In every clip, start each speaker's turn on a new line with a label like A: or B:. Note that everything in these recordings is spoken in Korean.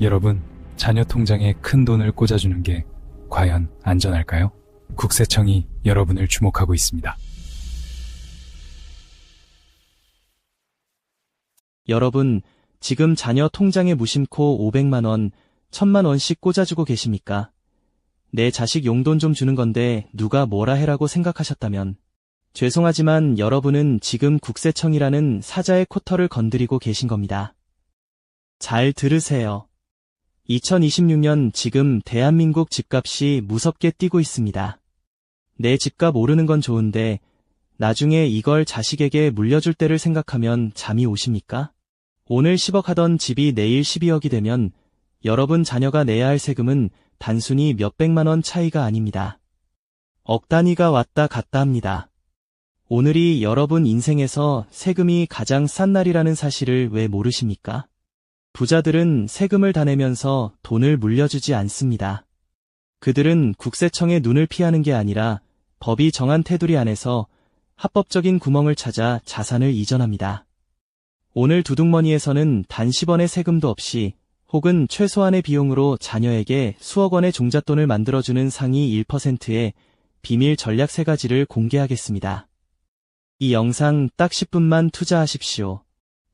A: 여러분, 자녀 통장에 큰 돈을 꽂아주는 게 과연 안전할까요? 국세청이 여러분을 주목하고 있습니다.
B: 여러분, 지금 자녀 통장에 무심코 500만원, 1000만원씩 꽂아주고 계십니까? 내 자식 용돈 좀 주는 건데 누가 뭐라 해라고 생각하셨다면 죄송하지만 여러분은 지금 국세청이라는 사자의 코털을 건드리고 계신 겁니다. 잘 들으세요. 2026년 지금 대한민국 집값이 무섭게 뛰고 있습니다. 내 집값 오르는 건 좋은데 나중에 이걸 자식에게 물려줄 때를 생각하면 잠이 오십니까? 오늘 10억 하던 집이 내일 12억이 되면 여러분 자녀가 내야 할 세금은 단순히 몇백만 원 차이가 아닙니다. 억 단위가 왔다 갔다 합니다. 오늘이 여러분 인생에서 세금이 가장 싼 날이라는 사실을 왜 모르십니까? 부자들은 세금을 다 내면서 돈을 물려주지 않습니다. 그들은 국세청의 눈을 피하는 게 아니라 법이 정한 테두리 안에서 합법적인 구멍을 찾아 자산을 이전합니다. 오늘 두둑머니에서는 단 10원의 세금도 없이 혹은 최소한의 비용으로 자녀에게 수억 원의 종잣돈을 만들어주는 상위 1%의 비밀 전략 3가지를 공개하겠습니다. 이 영상 딱 10분만 투자하십시오.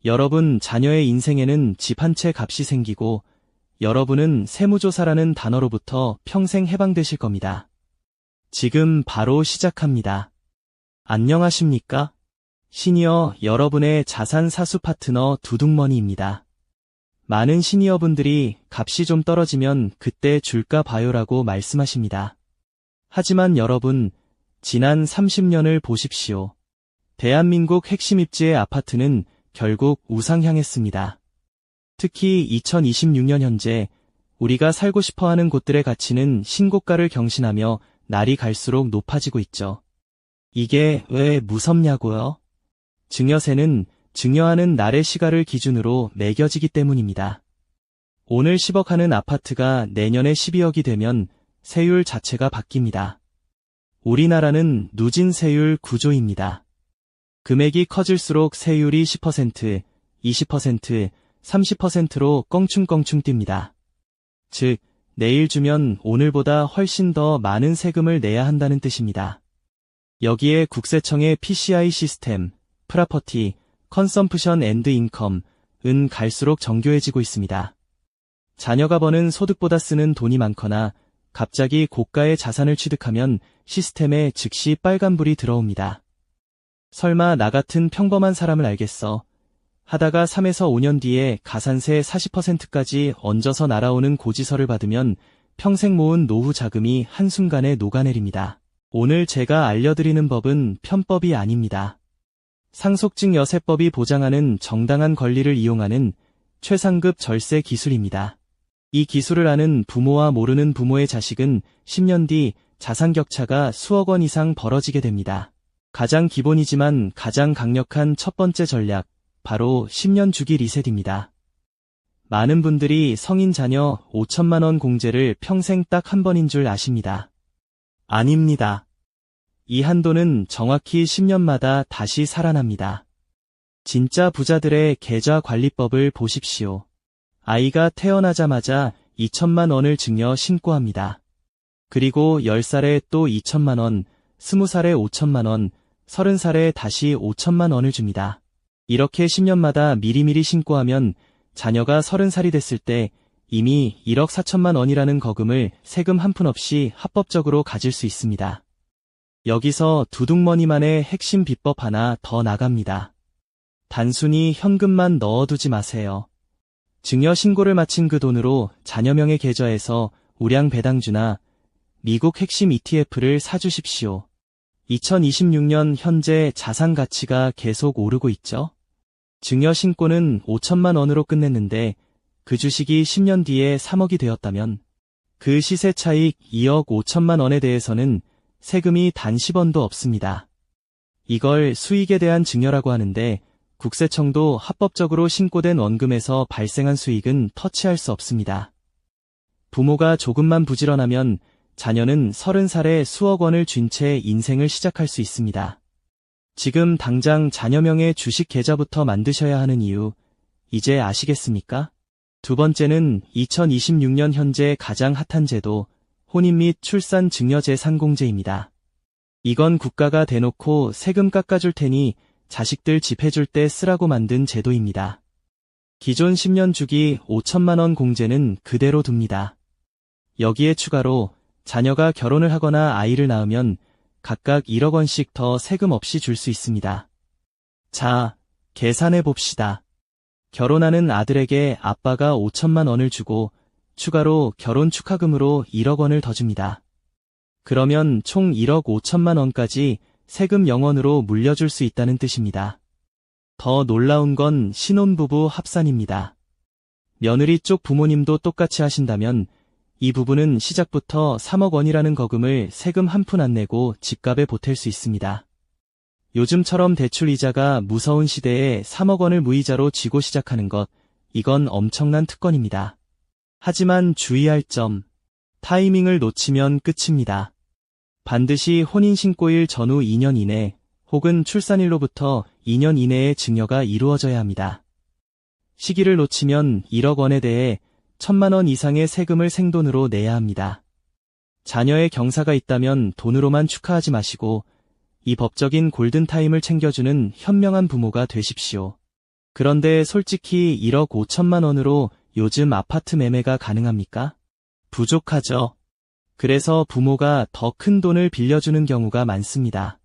B: 여러분 자녀의 인생에는 집 한 채 값이 생기고 여러분은 세무조사라는 단어로부터 평생 해방되실 겁니다. 지금 바로 시작합니다. 안녕하십니까? 시니어 여러분의 자산 사수 파트너 두둑머니입니다. 많은 시니어분들이 값이 좀 떨어지면 그때 줄까 봐요라고 말씀하십니다. 하지만 여러분, 지난 30년을 보십시오. 대한민국 핵심 입지의 아파트는 결국 우상향했습니다. 특히 2026년 현재 우리가 살고 싶어 하는 곳들의 가치는 신고가를 경신하며 날이 갈수록 높아지고 있죠. 이게 왜 무섭냐고요? 증여세는 증여하는 날의 시가를 기준으로 매겨지기 때문입니다. 오늘 10억 하는 아파트가 내년에 12억이 되면 세율 자체가 바뀝니다. 우리나라는 누진 세율 구조입니다. 금액이 커질수록 세율이 10%, 20%, 30%로 껑충껑충 뜁니다. 즉, 내일 주면 오늘보다 훨씬 더 많은 세금을 내야 한다는 뜻입니다. 여기에 국세청의 PCI 시스템, 프라퍼티, 컨섬프션 앤드 인컴, 은 갈수록 정교해지고 있습니다. 자녀가 버는 소득보다 쓰는 돈이 많거나 갑자기 고가의 자산을 취득하면 시스템에 즉시 빨간불이 들어옵니다. 설마 나 같은 평범한 사람을 알겠어. 하다가 3에서 5년 뒤에 가산세 40%까지 얹어서 날아오는 고지서를 받으면 평생 모은 노후 자금이 한순간에 녹아내립니다. 오늘 제가 알려드리는 법은 편법이 아닙니다. 상속증 여세법이 보장하는 정당한 권리를 이용하는 최상급 절세 기술입니다. 이 기술을 아는 부모와 모르는 부모의 자식은 10년 뒤 자산 격차가 수억 원 이상 벌어지게 됩니다. 가장 기본이지만 가장 강력한 첫 번째 전략, 바로 10년 주기 리셋입니다. 많은 분들이 성인 자녀 5천만 원 공제를 평생 딱 한 번인 줄 아십니다. 아닙니다. 이 한도는 정확히 10년마다 다시 살아납니다. 진짜 부자들의 계좌 관리법을 보십시오. 아이가 태어나자마자 2천만 원을 증여 신고합니다. 그리고 10살에 또 2천만 원, 20살에 5천만 원, 30살에 다시 5천만 원을 줍니다. 이렇게 10년마다 미리미리 신고하면 자녀가 30살이 됐을 때 이미 1억 4천만 원이라는 거금을 세금 한 푼 없이 합법적으로 가질 수 있습니다. 여기서 두둑머니만의 핵심 비법 하나 더 나갑니다. 단순히 현금만 넣어두지 마세요. 증여 신고를 마친 그 돈으로 자녀명의 계좌에서 우량 배당주나 미국 핵심 ETF를 사주십시오. 2026년 현재 자산 가치가 계속 오르고 있죠? 증여 신고는 5천만 원으로 끝냈는데 그 주식이 10년 뒤에 3억이 되었다면 그 시세 차익 2억 5천만 원에 대해서는 세금이 단 10원도 없습니다. 이걸 수익에 대한 증여라고 하는데 국세청도 합법적으로 신고된 원금에서 발생한 수익은 터치할 수 없습니다. 부모가 조금만 부지런하면 자녀는 30살에 수억 원을 쥔 채 인생을 시작할 수 있습니다. 지금 당장 자녀명의 주식 계좌부터 만드셔야 하는 이유, 이제 아시겠습니까? 두 번째는 2026년 현재 가장 핫한 제도, 혼인 및 출산 증여 재산공제입니다. 이건 국가가 대놓고 세금 깎아줄 테니 자식들 집 해줄 때 쓰라고 만든 제도입니다. 기존 10년 주기 5천만원 공제는 그대로 둡니다. 여기에 추가로 자녀가 결혼을 하거나 아이를 낳으면 각각 1억 원씩 더 세금 없이 줄 수 있습니다. 자, 계산해 봅시다. 결혼하는 아들에게 아빠가 5천만 원을 주고 추가로 결혼 축하금으로 1억 원을 더 줍니다. 그러면 총 1억 5천만 원까지 세금 0원으로 물려줄 수 있다는 뜻입니다. 더 놀라운 건 신혼부부 합산입니다. 며느리 쪽 부모님도 똑같이 하신다면 이 부분은 시작부터 3억 원이라는 거금을 세금 한 푼 안 내고 집값에 보탤 수 있습니다. 요즘처럼 대출 이자가 무서운 시대에 3억 원을 무이자로 쥐고 시작하는 것, 이건 엄청난 특권입니다. 하지만 주의할 점, 타이밍을 놓치면 끝입니다. 반드시 혼인신고일 전후 2년 이내 혹은 출산일로부터 2년 이내에 증여가 이루어져야 합니다. 시기를 놓치면 1억 원에 대해 천만 원 이상의 세금을 생돈으로 내야 합니다. 자녀의 경사가 있다면 돈으로만 축하하지 마시고 이 법적인 골든타임을 챙겨주는 현명한 부모가 되십시오. 그런데 솔직히 1억 5천만 원으로 요즘 아파트 매매가 가능합니까? 부족하죠. 그래서 부모가 더 큰 돈을 빌려주는 경우가 많습니다.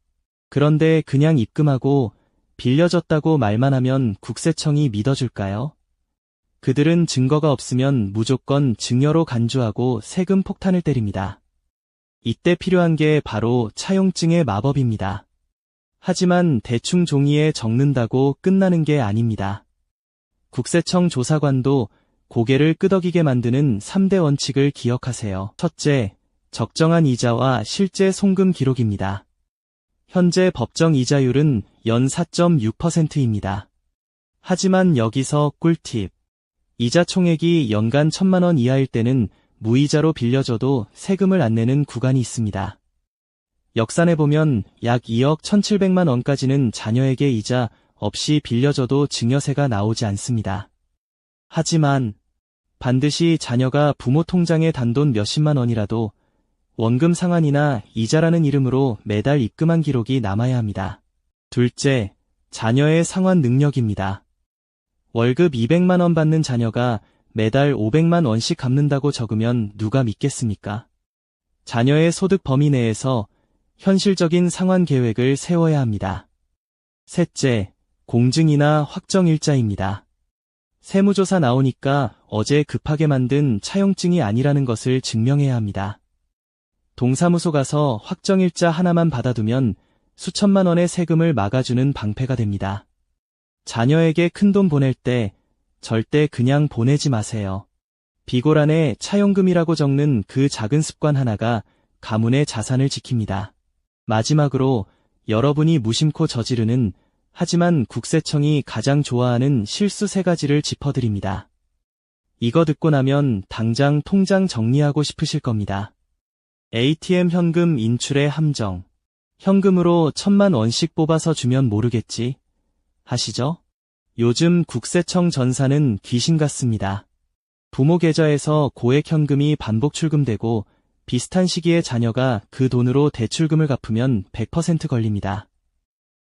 B: 그런데 그냥 입금하고 빌려줬다고 말만 하면 국세청이 믿어줄까요? 그들은 증거가 없으면 무조건 증여로 간주하고 세금 폭탄을 때립니다. 이때 필요한 게 바로 차용증의 마법입니다. 하지만 대충 종이에 적는다고 끝나는 게 아닙니다. 국세청 조사관도 고개를 끄덕이게 만드는 3대 원칙을 기억하세요. 첫째, 적정한 이자와 실제 송금 기록입니다. 현재 법정 이자율은 연 4.6%입니다. 하지만 여기서 꿀팁. 이자 총액이 연간 천만 원 이하일 때는 무이자로 빌려줘도 세금을 안 내는 구간이 있습니다. 역산해 보면 약 2억 1,700만 원까지는 자녀에게 이자 없이 빌려줘도 증여세가 나오지 않습니다. 하지만 반드시 자녀가 부모 통장에 단돈 몇십만 원이라도 원금 상환이나 이자라는 이름으로 매달 입금한 기록이 남아야 합니다. 둘째, 자녀의 상환 능력입니다. 월급 200만 원 받는 자녀가 매달 500만 원씩 갚는다고 적으면 누가 믿겠습니까? 자녀의 소득 범위 내에서 현실적인 상환 계획을 세워야 합니다. 셋째, 공증이나 확정일자입니다. 세무조사 나오니까 어제 급하게 만든 차용증이 아니라는 것을 증명해야 합니다. 동사무소 가서 확정일자 하나만 받아두면 수천만 원의 세금을 막아주는 방패가 됩니다. 자녀에게 큰돈 보낼 때 절대 그냥 보내지 마세요. 비고란에 차용금이라고 적는 그 작은 습관 하나가 가문의 자산을 지킵니다. 마지막으로 여러분이 무심코 저지르는 하지만 국세청이 가장 좋아하는 실수 세 가지를 짚어드립니다. 이거 듣고 나면 당장 통장 정리하고 싶으실 겁니다. ATM 현금 인출의 함정. 현금으로 천만 원씩 뽑아서 주면 모르겠지. 하시죠? 요즘 국세청 전사는 귀신 같습니다. 부모 계좌에서 고액 현금이 반복 출금되고 비슷한 시기에 자녀가 그 돈으로 대출금을 갚으면 100% 걸립니다.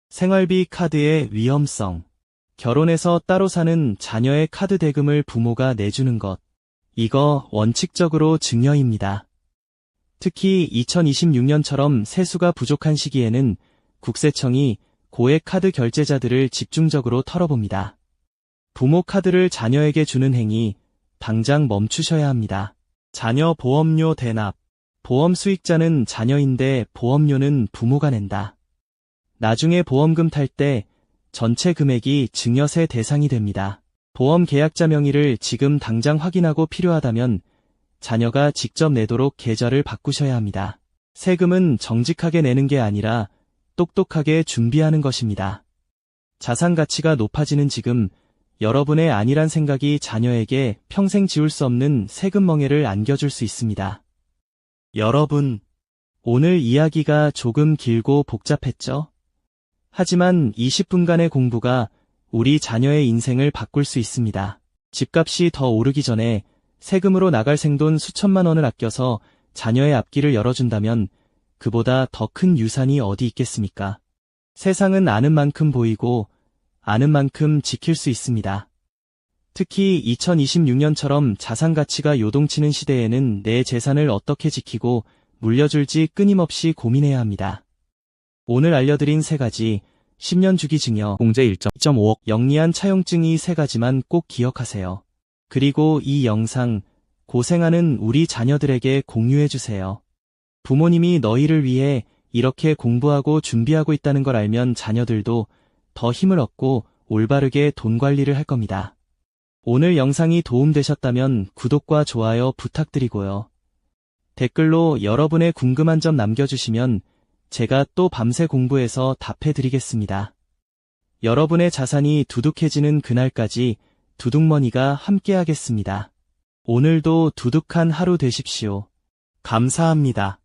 B: 생활비 카드의 위험성. 결혼해서 따로 사는 자녀의 카드 대금을 부모가 내주는 것. 이거 원칙적으로 증여입니다. 특히 2026년처럼 세수가 부족한 시기에는 국세청이 고액 카드 결제자들을 집중적으로 털어봅니다. 부모 카드를 자녀에게 주는 행위, 당장 멈추셔야 합니다. 자녀 보험료 대납. 보험 수익자는 자녀인데 보험료는 부모가 낸다. 나중에 보험금 탈 때 전체 금액이 증여세 대상이 됩니다. 보험 계약자 명의를 지금 당장 확인하고 필요하다면 자녀가 직접 내도록 계좌를 바꾸셔야 합니다. 세금은 정직하게 내는 게 아니라 똑똑하게 준비하는 것입니다. 자산 가치가 높아지는 지금 여러분의 안일한 생각이 자녀에게 평생 지울 수 없는 세금 멍해를 안겨줄 수 있습니다. 여러분, 오늘 이야기가 조금 길고 복잡했죠? 하지만 20분간의 공부가 우리 자녀의 인생을 바꿀 수 있습니다. 집값이 더 오르기 전에 세금으로 나갈 생돈 수천만 원을 아껴서 자녀의 앞길을 열어준다면 그보다 더 큰 유산이 어디 있겠습니까? 세상은 아는 만큼 보이고 아는 만큼 지킬 수 있습니다. 특히 2026년처럼 자산 가치가 요동치는 시대에는 내 재산을 어떻게 지키고 물려줄지 끊임없이 고민해야 합니다. 오늘 알려드린 세 가지 10년 주기 증여, 공제 1.5억, 영리한 차용증 이 세 가지만 꼭 기억하세요. 그리고 이 영상 고생하는 우리 자녀들에게 공유해주세요. 부모님이 너희를 위해 이렇게 공부하고 준비하고 있다는 걸 알면 자녀들도 더 힘을 얻고 올바르게 돈 관리를 할 겁니다. 오늘 영상이 도움되셨다면 구독과 좋아요 부탁드리고요. 댓글로 여러분의 궁금한 점 남겨주시면 제가 또 밤새 공부해서 답해드리겠습니다. 여러분의 자산이 두둑해지는 그날까지 두둑머니가 함께하겠습니다. 오늘도 두둑한 하루 되십시오. 감사합니다.